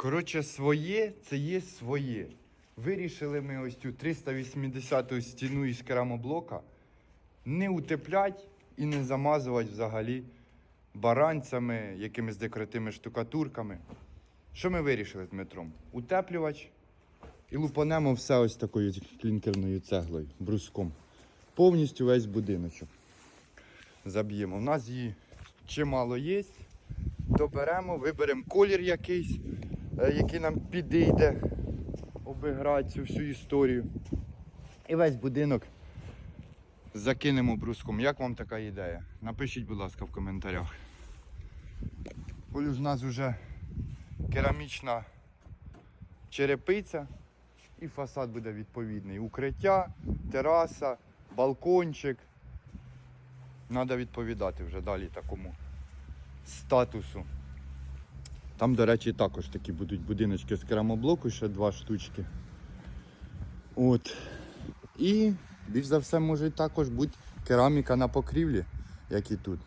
Коротше, своє це є своє. Вирішили ми ось цю 380 стіну із керамоблока не утеплять і не замазувати взагалі баранцями, якимись декоративними штукатурками. Що ми вирішили з Дмитром? Утеплювач і лупанемо все ось такою клінкерною цеглою, бруском. Повністю весь будиночок. Заб'ємо. У нас її чимало є. Доберемо, виберемо колір якийсь, який нам підійде обіграти цю всю історію. І весь будинок закинемо бруском. Як вам така ідея? Напишіть, будь ласка, в коментарях. Ось у нас вже керамічна черепиця і фасад буде відповідний. Укриття, тераса, балкончик. Треба відповідати вже далі такому статусу. Там, до речі, також такі будуть будиночки з керамоблоку, ще два штучки. От. І більш за все може також бути кераміка на покрівлі, як і тут.